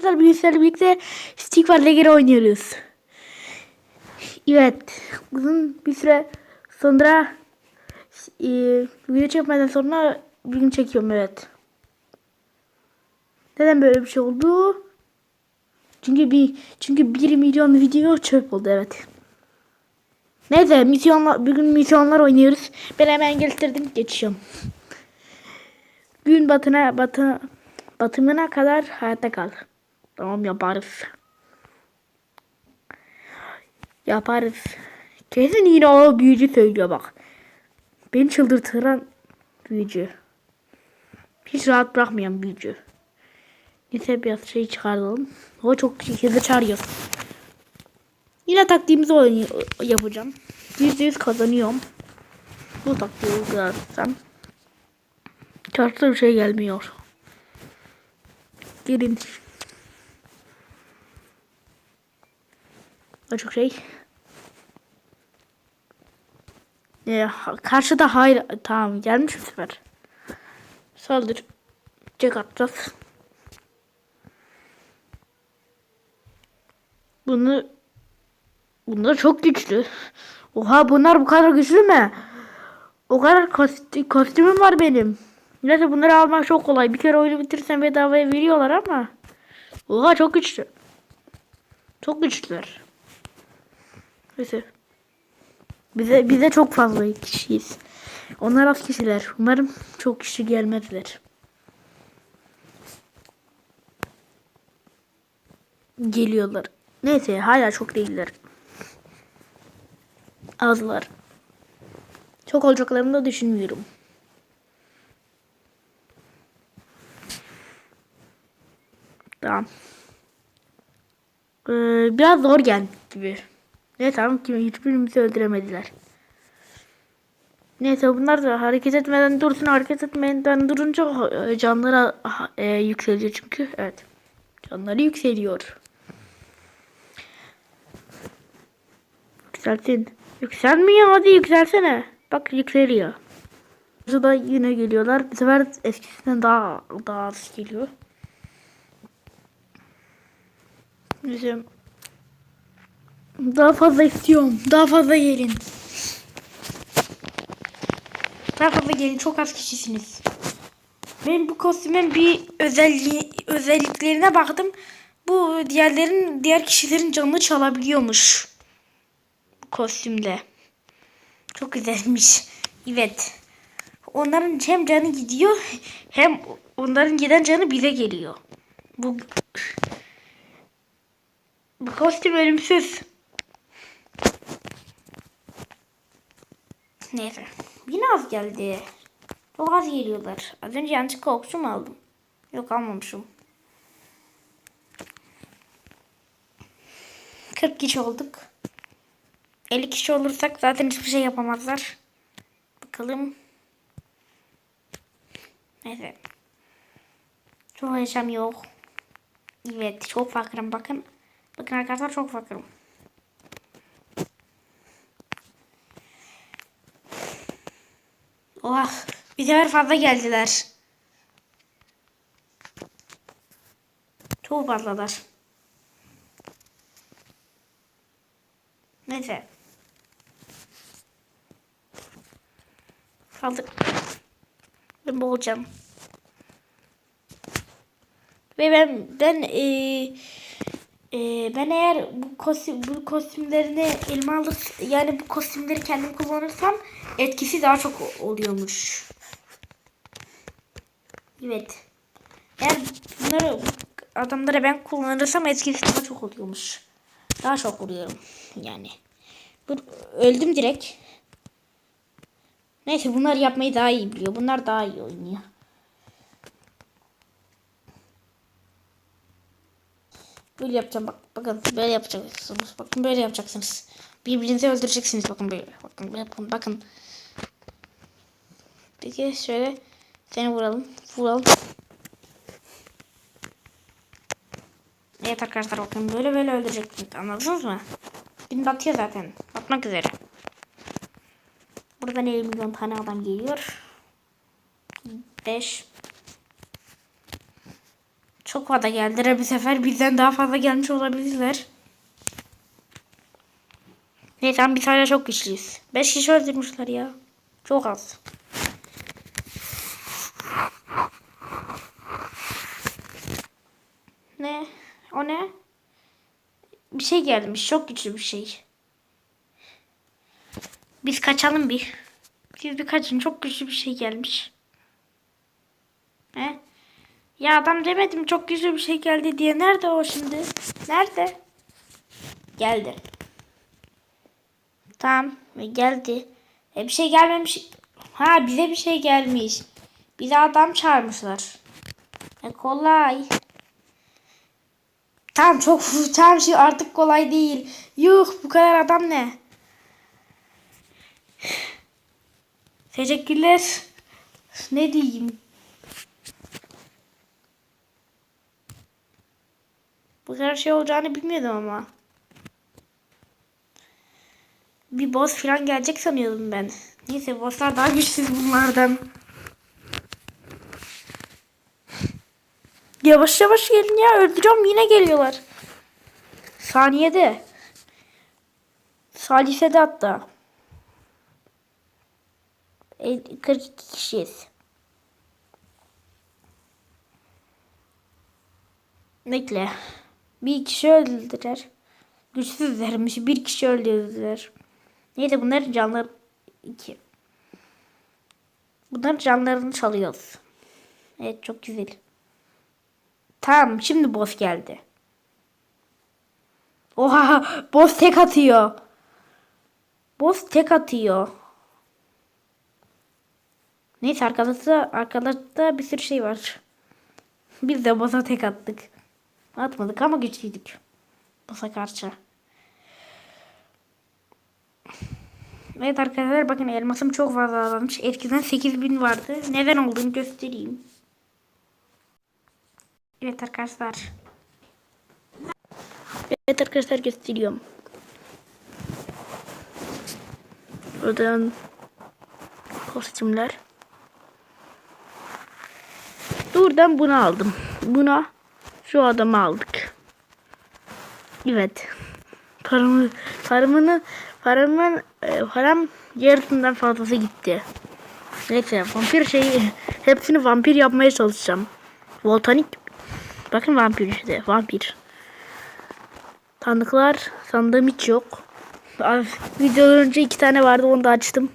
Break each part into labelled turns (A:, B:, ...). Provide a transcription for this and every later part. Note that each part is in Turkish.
A: Arkadaşlar bilgisayarla birlikte Stick var oynuyoruz. Evet. Uzun bir süre sonra e, video çekmeden sonra bir gün çekiyorum evet. Neden böyle bir şey oldu? Çünkü bir çünkü 1 milyon video çöp oldu evet. Neyse misyonlar bugün misyonlar oynuyoruz. Ben hemen geliştirdim geçiyorum. Gün batına batı batımına kadar hayatta kal. Tamam yaparız. Yaparız. Kesin yine o büyücü söylüyor bak. Beni çıldırtıran büyücü. Hiç rahat bırakmayan büyücü. Neyse biraz şey çıkartalım. O çok şekilde çağırıyor. Yine taktiğimizi oynay- yapacağım. Yüzde yüz kazanıyorum. Bu taktiği uygularsam. Çarptı bir şey gelmiyor. Gelin. O çok şey. Ee, karşıda hayır. Tamam gelmiş bu sefer. Saldır. Çek atacağız. Bunu Bunlar çok güçlü. Oha bunlar bu kadar güçlü mü? O kadar kostü- kostümüm var benim. Neyse bunları almak çok kolay. Bir kere oyunu bitirirsen bedavaya veriyorlar ama. Oha çok güçlü. Çok güçlüler. Neyse. Bize bize çok fazla kişiyiz. Onlar az kişiler. Umarım çok kişi gelmezler. Geliyorlar. Neyse hala çok değiller. Azlar. Çok olacaklarını da düşünmüyorum. Tamam. Ee, biraz zor geldi gibi. Ne tamam ki hiçbirimizi öldüremediler. Neyse bunlar da hareket etmeden dursun hareket etmeden durunca e, canları e, yükseliyor çünkü evet canları yükseliyor. Yükseltin. Yükselmiyor hadi yükselsene. Bak yükseliyor. Burada yine geliyorlar. Bu sefer eskisinden daha daha az geliyor. Bizim daha fazla istiyorum. Daha fazla gelin. Daha fazla gelin. Çok az kişisiniz. Ben bu kostümün bir özelliği özelliklerine baktım. Bu diğerlerin diğer kişilerin canını çalabiliyormuş. Bu kostümde. Çok güzelmiş. Evet. Onların hem canı gidiyor hem onların giden canı bize geliyor. Bu bu kostüm ölümsüz. Neyse. Yine az geldi. Çok az geliyorlar. Az önce yanlışlıkla okçu mu aldım? Yok almamışım. 40 kişi olduk. 50 kişi olursak zaten hiçbir şey yapamazlar. Bakalım. Neyse. Çok yaşam yok. Evet çok fakirim bakın. Bakın arkadaşlar çok fakirim. Oha bir sefer fazla geldiler. Çok fazlalar. Neyse. Kaldık. Ben boğulacağım. Ve ben ben e, e, ben eğer bu kostüm bu kostümlerini elime alır yani bu kostümleri kendim kullanırsam etkisi daha çok oluyormuş. Evet. Eğer bunları adamlara ben kullanırsam etkisi daha çok oluyormuş. Daha çok oluyorum yani. Bu, öldüm direkt. Neyse bunlar yapmayı daha iyi biliyor. Bunlar daha iyi oynuyor. Böyle yapacağım bak. Bakın böyle yapacaksınız. Bakın böyle yapacaksınız. Birbirinizi öldüreceksiniz. Bakın böyle. Bakın bakın bakın. Peki şöyle seni vuralım. Vuralım. Evet arkadaşlar bakın böyle böyle öldüreceksiniz. Anladınız mı? Gün batıyor zaten. Batmak üzere. Buradan 50 milyon tane adam geliyor. 5 Çok fazla geldiler bir sefer. Bizden daha fazla gelmiş olabilirler. Ama biz hala çok güçlüyüz. 5 kişi öldürmüşler ya. Çok az. Ne? O ne? Bir şey gelmiş. Çok güçlü bir şey. Biz kaçalım bir. Siz bir kaçın. Çok güçlü bir şey gelmiş. He? Ya adam demedim çok güçlü bir şey geldi diye. Nerede o şimdi? Nerede? Geldi. Tamam. ve Geldi. E bir şey gelmemiş. Ha bize bir şey gelmiş. Bize adam çağırmışlar. E kolay. Tamam çok tamam şey artık kolay değil. Yuh bu kadar adam ne? Teşekkürler. Ne diyeyim? Kadar şey olacağını bilmiyordum ama. Bir boss falan gelecek sanıyordum ben. Neyse bosslar daha güçsüz bunlardan. Yavaş yavaş gelin ya öldüreceğim yine geliyorlar. Saniyede. Salisede hatta. E, 42 kişiyiz. Bekle. Bir kişi öldürdüler. Güçsüzlermiş. Bir kişi öldürdüler. Neyse bunların canları iki. Bunların canlarını çalıyoruz. Evet çok güzel. Tamam şimdi boss geldi. Oha boss tek atıyor. Boss tek atıyor. Neyse arkadaşta arkadaşta bir sürü şey var. Biz de boss'a tek attık. Atmadık ama güçlüydük. Boss'a karşı. Evet arkadaşlar bakın elmasım çok fazla azalmış. Eskiden 8000 vardı. Neden olduğunu göstereyim. Evet arkadaşlar. Evet arkadaşlar gösteriyorum. Buradan kostümler. Buradan bunu aldım. Buna şu adamı aldık. Evet. Paramı, paramını, paramın, e, param yarısından fazlası gitti. Neyse vampir şeyi hepsini vampir yapmaya çalışacağım. Voltanik bakın vampir işte vampir. Tanıklar sandığım hiç yok. Abi, videodan önce iki tane vardı onu da açtım.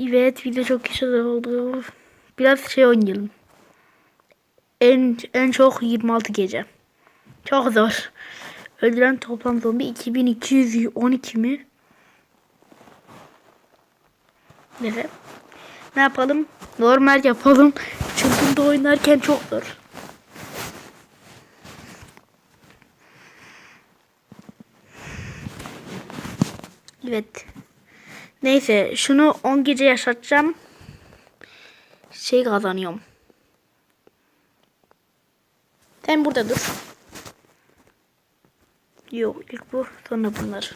A: Evet video çok güzel oldu. Biraz şey oynayalım. En en çok 26 gece. Çok zor. Öldüren toplam zombi 2212 mi? Evet. Ne yapalım? Normal yapalım. Çünkü bunda oynarken çok zor. Evet. Neyse şunu 10 gece yaşatacağım. Şey kazanıyorum. Sen burada dur. Yok ilk bu sonra bunlar.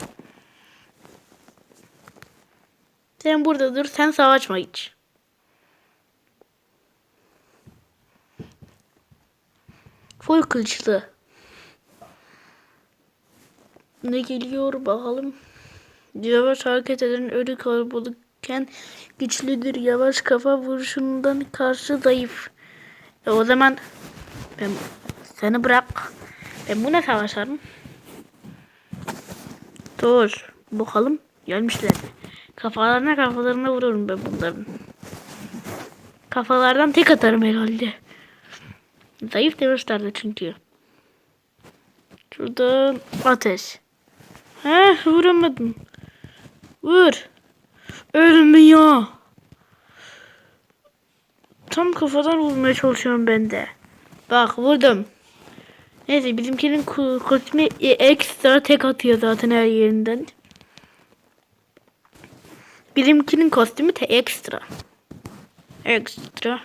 A: Sen burada dur sen savaşma hiç. Full kılıçlı. Ne geliyor bakalım. Yavaş hareket eden ölü kalabalıkken güçlüdür. Yavaş kafa vuruşundan karşı zayıf. E o zaman ben seni bırak. Ben buna savaşarım. Dur. Bakalım. Gelmişler. Kafalarına kafalarına vururum ben bunların. Kafalardan tek atarım herhalde. Zayıf demişlerdi çünkü. Şuradan ateş. He vuramadım. Vur. Ölmüyor. Tam kafadan vurmaya çalışıyorum ben de. Bak vurdum. Neyse bizimkinin ko- kostümü e- ekstra tek atıyor zaten her yerinden. Bizimkinin kostümü de ekstra. Ekstra.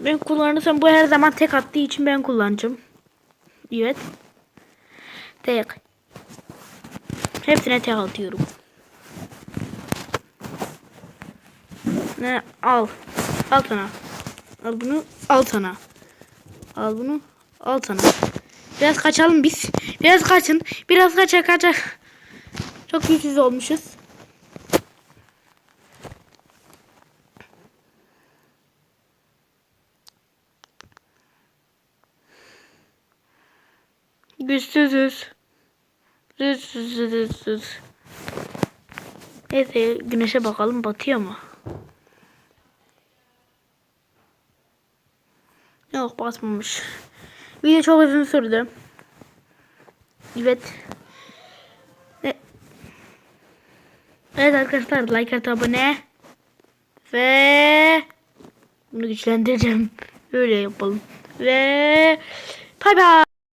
A: Ben kullanırsam bu her zaman tek attığı için ben kullanacağım. Evet. Tek. Hepsine tek atıyorum. Ne al. Al sana. Al bunu al sana. Al bunu al sana. Biraz kaçalım biz. Biraz kaçın. Biraz kaça kaça. Çok güçsüz olmuşuz. Güçsüzüz. Güçsüzüz. Neyse güneşe bakalım batıyor mu? Yok basmamış. Video çok uzun sürdü. Evet. Ve... Evet arkadaşlar like at abone. Ve bunu güçlendireceğim. Öyle yapalım. Ve bay bay.